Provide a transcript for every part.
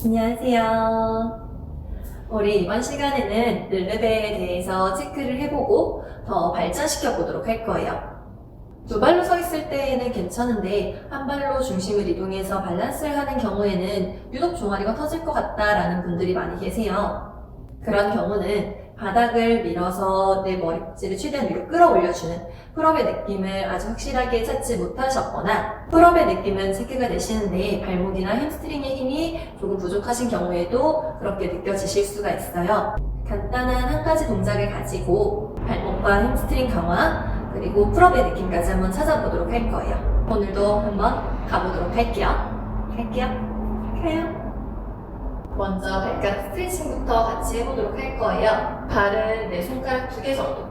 안녕하세요. 우리 이번 시간에는 르르베에 대해서 체크를 해보고 더 발전시켜 보도록 할 거예요. 두 발로 서 있을 때에는 괜찮은데 한 발로 중심을 이동해서 밸런스를 하는 경우에는 유독 종아리가 터질 것 같다라는 분들이 많이 계세요. 그런 경우는 바닥을 밀어서 내 머리띠를 최대한 위로 끌어올려주는 풀업의 느낌을 아주 확실하게 찾지 못하셨거나 풀업의 느낌은 체크가 되시는데 발목이나 햄스트링의 힘이 조금 부족하신 경우에도 그렇게 느껴지실 수가 있어요. 간단한 한 가지 동작을 가지고 발목과 햄스트링 강화 그리고 풀업의 느낌까지 한번 찾아보도록 할 거예요. 오늘도 한번 가보도록 할게요. 갈게요. 가요. 먼저 발가락 스트레칭부터 같이 해보도록 할 거예요. 발은 내 손가락 두 개 정도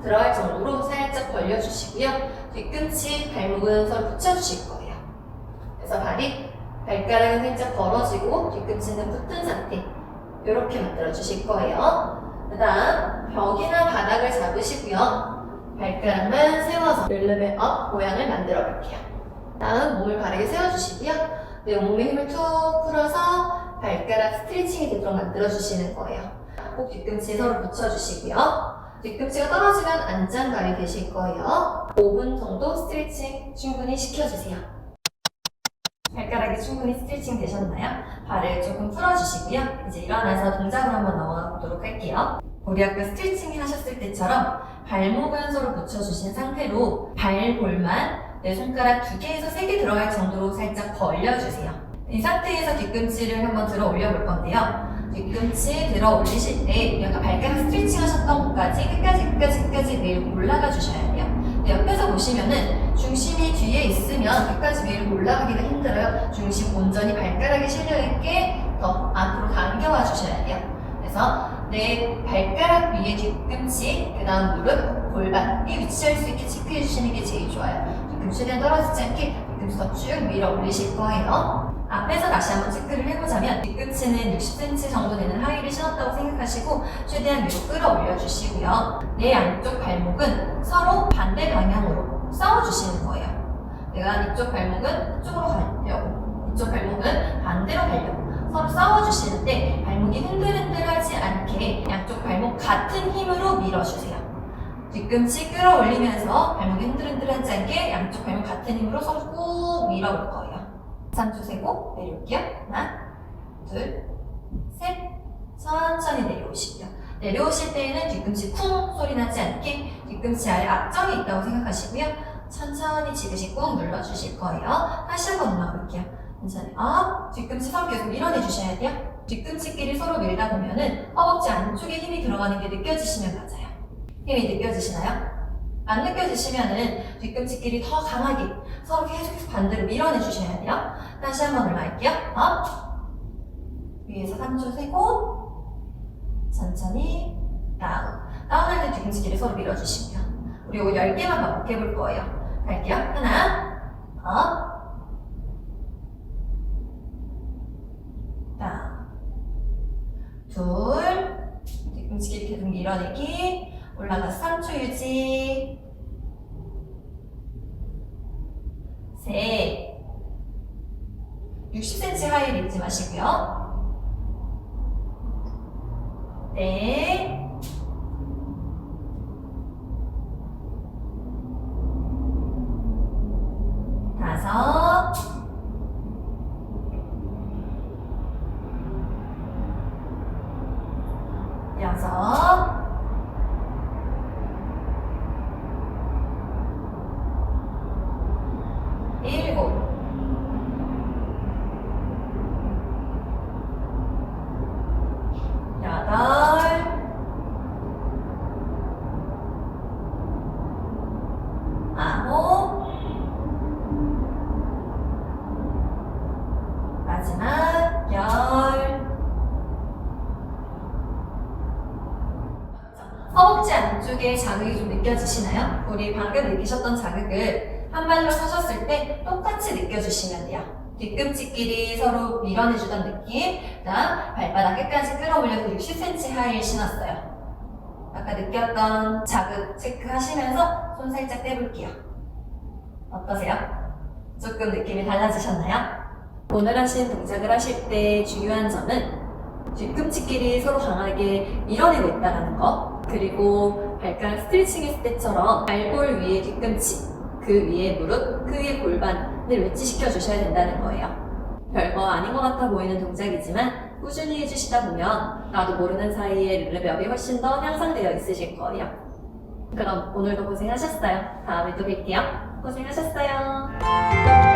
들어갈 정도로 살짝 벌려주시고요. 뒤꿈치, 발목은 서로 붙여주실 거예요. 그래서 발이 발가락은 살짝 벌어지고 뒤꿈치는 붙은 상태 이렇게 만들어 주실 거예요. 그 다음 벽이나 바닥을 잡으시고요. 발가락만 세워서 르르벨 업 모양을 만들어 볼게요. 다음 몸을 바르게 세워주시고요. 내 몸의 힘을 툭 풀어서 발가락 스트레칭이 되도록 만들어주시는 거예요. 꼭 뒤꿈치 서로 붙여주시고요. 뒤꿈치가 떨어지면 안장감이 되실 거예요. 5분 정도 스트레칭 충분히 시켜주세요. 발가락이 충분히 스트레칭 되셨나요? 발을 조금 풀어주시고요. 이제 일어나서 동작으로 한번 넘어가 보도록 할게요. 우리 아까 스트레칭 하셨을 때처럼 발목은 서로 붙여주신 상태로 발볼만 내 손가락 두 개에서 세 개 들어갈 정도로 살짝 벌려주세요. 이 상태에서 뒤꿈치를 한번 들어 올려 볼 건데요. 뒤꿈치 들어 올리실 때 약간 발가락 스트레칭 하셨던 곳까지 끝까지 끝까지 끝까지 밀고 올라가 주셔야 돼요. 옆에서 보시면은 중심이 뒤에 있으면 끝까지 밀고 올라가기가 힘들어요. 중심 온전히 발가락에 실려있게 더 앞으로 당겨와 주셔야 돼요. 그래서 내 발가락 위에 뒤꿈치, 그 다음 무릎, 골반이 위치할 수 있게 체크해 주시는 게 제일 좋아요. 뒤꿈치 최대한 떨어지지 않게 뒤꿈치 더쭉 밀어 올리실 거예요. 앞에서 다시 한번 체크를 해보자면 뒤꿈치는 60cm 정도 되는 하의를 신었다고 생각하시고 최대한 위로 끌어올려 주시고요. 내 양쪽 발목은 서로 반대 방향으로 싸워주시는 거예요. 내가 이쪽 발목은 이쪽으로 가려고 이쪽 발목은 반대로 가려고 서로 싸워주시는데 발목이 흔들흔들하지 않게 양쪽 발목 같은 힘으로 밀어주세요. 뒤꿈치 끌어올리면서 발목이 흔들흔들하지 않게 양쪽 발목 같은 힘으로 서로 꾹 밀어볼 거예요. 3초 세고 내려올게요. 하나, 둘, 셋. 천천히 내려오시고요. 내려오실 때에는 뒤꿈치 쿵 소리 나지 않게 뒤꿈치 아래 앞정이 있다고 생각하시고요. 천천히 지그시 꾹 눌러주실 거예요. 다시 한번 올라볼게요. 천천히 업, 뒤꿈치 서로 계속 밀어내 주셔야 돼요. 뒤꿈치끼리 서로 밀다 보면은 허벅지 안쪽에 힘이 들어가는 게 느껴지시면 맞아요. 힘이 느껴지시나요? 안 느껴지시면은 뒤꿈치끼리 더 강하게 서로 계속 반대로 밀어내 주셔야 돼요. 다시 한 번 올라갈게요. 업. 위에서 3초 세고 천천히 다운. 다운할 때 뒤꿈치끼리 서로 밀어주시고요. 우리 이거 10개만 반복해 볼 거예요. 갈게요. 하나, 업, 다운. 둘, 뒤꿈치끼리 계속 밀어내기. 올라가서 3초 유지. 셋. 60cm 하이를 잊지 마시고요. 넷. 다섯. 여섯. 일곱. 여덟. 아홉. 마지막 열. 허벅지 안쪽에 자극이 좀 느껴지시나요? 우리 방금 느끼셨던 자극을 한 발로 서셨을 때 똑같이 느껴주시면 돼요. 뒤꿈치끼리 서로 밀어내주던 느낌, 그 다음 발바닥 끝까지 끌어올려서 60cm 하이를 신었어요. 아까 느꼈던 자극 체크하시면서 손 살짝 떼볼게요. 어떠세요? 조금 느낌이 달라지셨나요? 오늘 하신 동작을 하실 때 중요한 점은 뒤꿈치끼리 서로 강하게 밀어내고 있다는 거. 그리고 발가락 스트레칭 했을 때처럼 발골 위에 뒤꿈치 그 위에 무릎 그 위에 골반을 외치시켜 주셔야 된다는 거예요. 별거 아닌 것 같아 보이는 동작이지만 꾸준히 해주시다 보면 나도 모르는 사이에 르르벽이 훨씬 더 향상되어 있으실 거예요. 그럼 오늘도 고생하셨어요. 다음에 또 뵐게요. 고생하셨어요